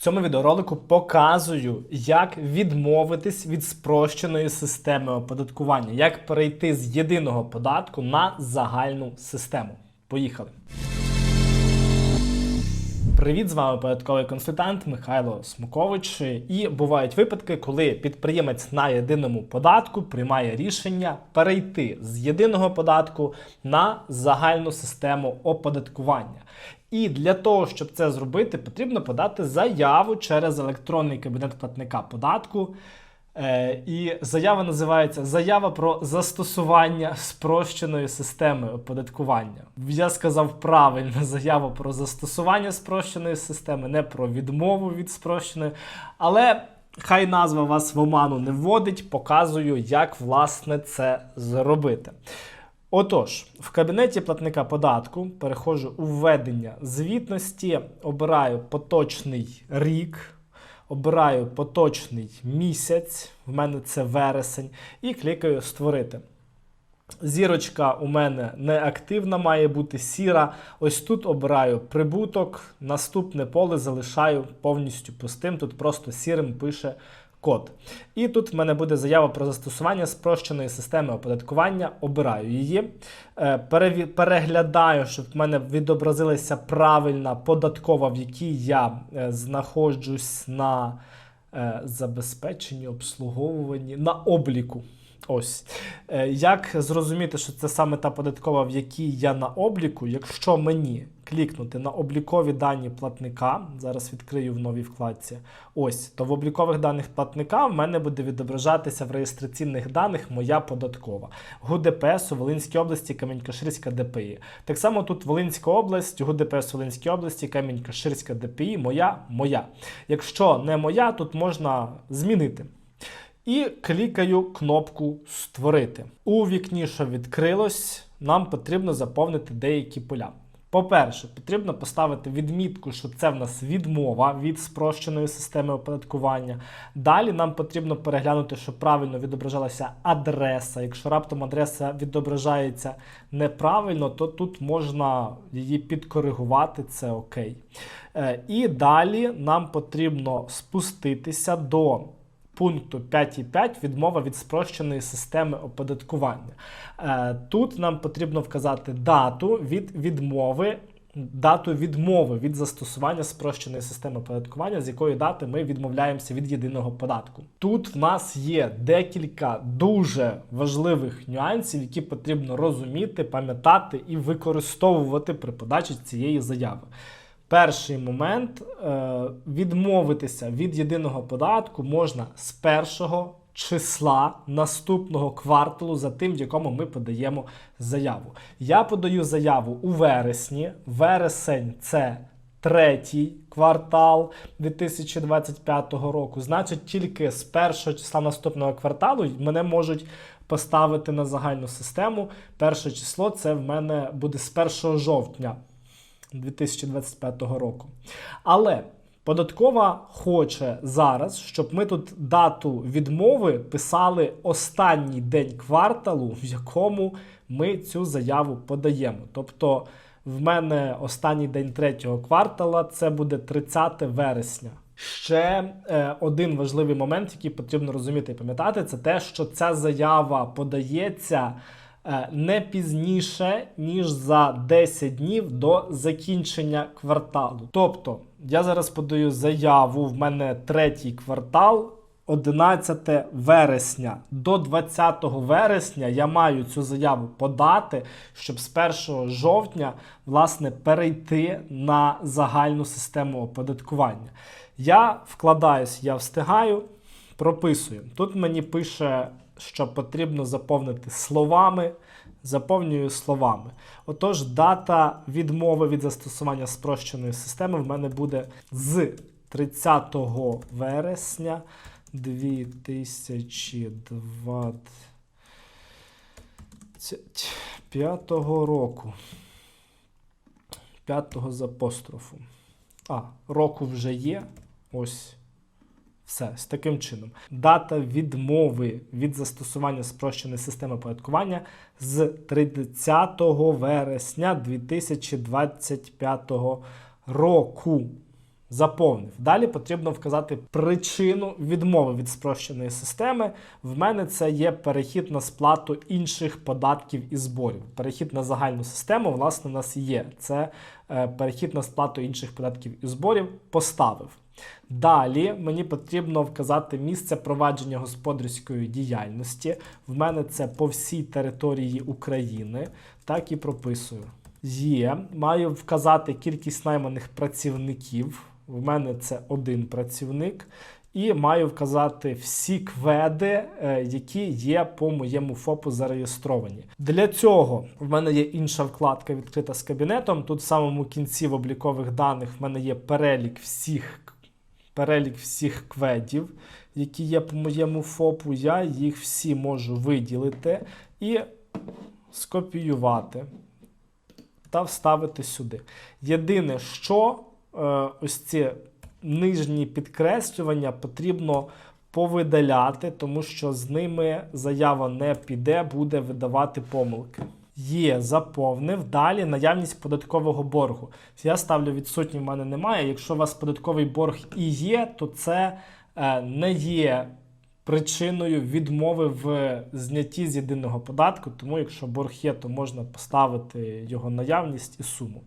Цьому відеоролику показую, як відмовитись від спрощеної системи оподаткування, як перейти з єдиного податку на загальну систему. Поїхали! Привіт, з вами податковий консультант Михайло Смукович. І бувають випадки, коли підприємець на єдиному податку приймає рішення перейти з єдиного податку на загальну систему оподаткування. І для того, щоб це зробити, потрібно подати заяву через електронний кабінет платника податку. Е, І заява називається Заява про застосування спрощеної системи оподаткування. Я сказав правильно заява про застосування спрощеної системи, не про відмову від спрощеної. Але хай назва вас в оману не вводить, показую, як власне це зробити. Отож, в кабінеті платника податку переходжу у введення звітності, обираю поточний рік, обираю поточний місяць, в мене це вересень, і клікаю Створити. Зірочка у мене неактивна, має бути сіра. Ось тут обираю прибуток. Наступне поле залишаю повністю пустим. Тут просто сірим пише код. І тут в мене буде заява про застосування спрощеної системи оподаткування. Обираю її. Е, Переглядаю, щоб в мене відобразилася правильна податкова, в якій я е, знаходжусь на е, забезпеченні, обслуговуванні, на обліку. Ось. Е, Як зрозуміти, що це саме та податкова, в якій я на обліку, якщо мені клікнути на облікові дані платника, зараз відкрию в новій вкладці, ось, то в облікових даних платника в мене буде відображатися в реєстраційних даних моя податкова. ГУДПС у Волинській області, Камінь-Каширська ДПІ. Так само тут Волинська область, ГУДПС у Волинській області, Камінь-Каширська ДПІ, моя, моя. Якщо не моя, тут можна змінити. І клікаю кнопку Створити. У вікні, що відкрилось, нам потрібно заповнити деякі поля. По-перше, потрібно поставити відмітку, що це в нас відмова від спрощеної системи оподаткування. Далі нам потрібно переглянути, щоб правильно відображалася адреса. Якщо раптом адреса відображається неправильно, то тут можна її підкоригувати, це окей. Е, І далі нам потрібно спуститися до пункту 5.5 відмова від спрощеної системи оподаткування. Е, Тут нам потрібно вказати дату від відмови. Дату відмови від застосування спрощеної системи оподаткування, з якої дати ми відмовляємося від єдиного податку. Тут в нас є декілька дуже важливих нюансів, які потрібно розуміти, пам'ятати і використовувати при подачі цієї заяви. Перший момент е, відмовитися від єдиного податку можна з першого числа наступного кварталу за тим, в якому ми подаємо заяву. Я подаю заяву у вересні. Вересень це третій квартал 2025 року. Значить, тільки з першого числа наступного кварталу мене можуть поставити на загальну систему. Перше число це в мене буде з 1 жовтня 2025 року. Але податкова хоче зараз, щоб ми тут дату відмови писали останній день кварталу, в якому ми цю заяву подаємо. Тобто, в мене останній день третього квартала це буде 30 вересня. Ще е, один важливий момент, який потрібно розуміти і пам'ятати, це те, що ця заява подається не пізніше, ніж за 10 днів до закінчення кварталу. Тобто, я зараз подаю заяву, в мене третій квартал. 11 вересня до 20 вересня я маю цю заяву подати, щоб з 1 жовтня власне перейти на загальну систему оподаткування. Я вкладаюсь, я встигаю, прописую. Тут мені пише, що потрібно заповнити словами. Заповнюю словами. Отож, дата відмови від застосування спрощеної системи в мене буде з 30 вересня 2025 року. 5 з апострофом. А, року вже є. Ось. Все, з таким чином. Дата відмови від застосування спрощеної системи оподаткування з 30 вересня 2025 року. Заповнив. Далі потрібно вказати причину відмови від спрощеної системи. В мене це є перехід на сплату інших податків і зборів. Перехід на загальну систему, власне, у нас є. Це е, перехід на сплату інших податків і зборів. Поставив. Далі мені потрібно вказати місце провадження господарської діяльності. В мене це по всій території України. Так і прописую. Є. Маю вказати кількість найманих працівників. В мене це один працівник. І маю вказати всі кведи, е, які є по моєму ФОПу зареєстровані. Для цього в мене є інша вкладка відкрита з кабінетом. Тут в самому кінці в облікових даних в мене є перелік всіх перелік всіх кведів, які є по моєму ФОПу. Я їх всі можу виділити і скопіювати та вставити сюди. Єдине, що е, ось ці нижні підкреслювання потрібно повидаляти, тому що з ними заява не піде, буде видавати помилки. Є, заповнив. Далі наявність податкового боргу. Я ставлю відсутній, в мене немає. Якщо у вас податковий борг і є, то це е, не є причиною відмови в знятті з єдиного податку. Тому, якщо борг є, то можна поставити його наявність і суму.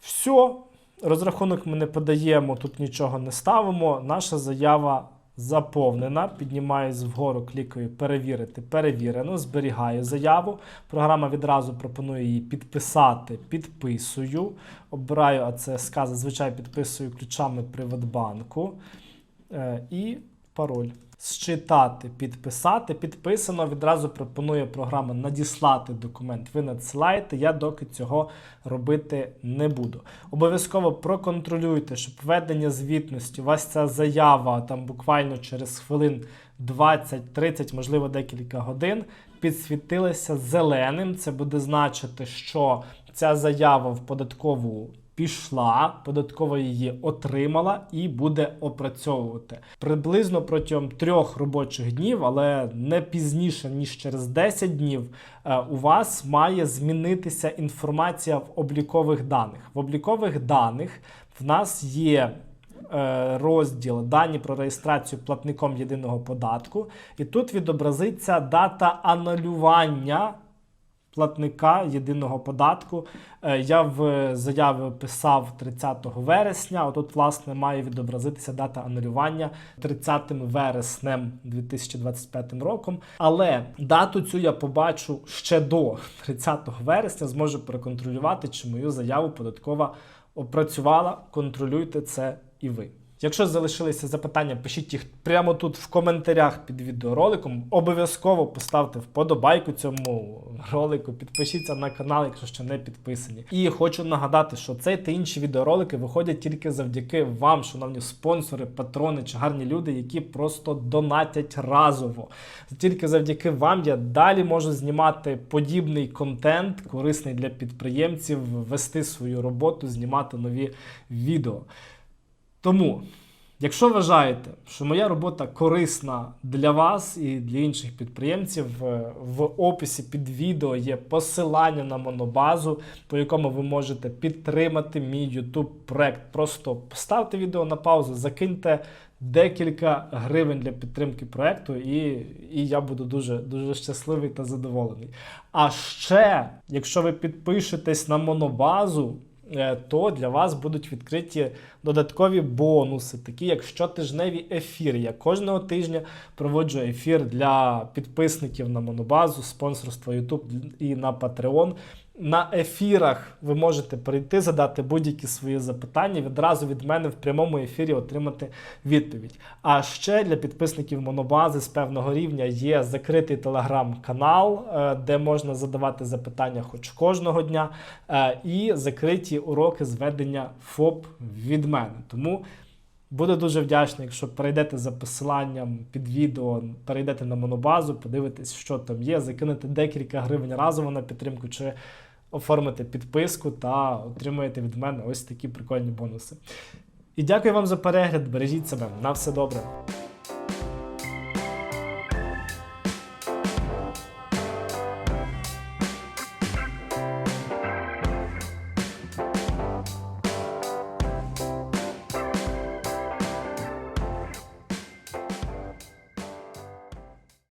Все, розрахунок ми не подаємо, тут нічого не ставимо. Наша заява заповнена. Піднімаюсь вгору, клікаю перевірити. Перевірено, зберігаю заяву. Програма відразу пропонує її підписати. Підписую. Обираю АЦСК, зазвичай підписую ключами Приватбанку. Е, і пароль. Считати, підписати. Підписано. Відразу пропонує програма надіслати документ. Ви надсилаєте. Я доки цього робити не буду. Обов'язково проконтролюйте, щоб введення звітності, у вас ця заява там буквально через хвилин 20-30, можливо, декілька годин, підсвітилася зеленим. Це буде значити, що ця заява в податкову пішла, податкова її отримала і буде опрацьовувати приблизно протягом трьох робочих днів, але не пізніше ніж через 10 днів. е, У вас має змінитися інформація в облікових даних. В облікових даних в нас є е, розділ дані про реєстрацію платником єдиного податку, і тут відобразиться дата анулювання платника єдиного податку. Е, Я в заяві писав 30 вересня. Отут, власне, має відобразитися дата анулювання 30 вереснем 2025 роком. Але дату цю я побачу ще до 30 вересня, зможу проконтролювати, чи мою заяву податкова опрацювала. Контролюйте це і ви. Якщо залишилися запитання, пишіть їх прямо тут в коментарях під відеороликом. Обов'язково поставте вподобайку цьому ролику, підпишіться на канал, якщо ще не підписані. І хочу нагадати, що цей та інші відеоролики виходять тільки завдяки вам, шановні спонсори, патрони чи гарні люди, які просто донатять разово. Тільки завдяки вам я далі можу знімати подібний контент, корисний для підприємців, вести свою роботу, знімати нові відео. Тому, якщо вважаєте, що моя робота корисна для вас і для інших підприємців, е, в описі під відео є посилання на монобазу, по якому ви можете підтримати мій YouTube проект. Просто поставте відео на паузу, закиньте декілька гривень для підтримки проекту, і, і я буду дуже, дуже щасливий та задоволений. А ще, якщо ви підпишетесь на монобазу, то для вас будуть відкриті додаткові бонуси, такі як щотижневі ефіри. Я кожного тижня проводжу ефір для підписників на монобазу, спонсорства YouTube і на Patreon. На ефірах ви можете прийти, задати будь-які свої запитання, відразу від мене в прямому ефірі отримати відповідь. А ще для підписників монобази з певного рівня є закритий телеграм-канал, е, де можна задавати запитання хоч кожного дня, е, і закриті уроки зведення ФОП від мене. Тому Буду дуже вдячний, якщо перейдете за посиланням під відео, перейдете на монобазу, подивитесь, що там є, закинете декілька гривень разово на підтримку, чи оформите підписку та отримаєте від мене ось такі прикольні бонуси. І дякую вам за перегляд. Бережіть себе. На все добре.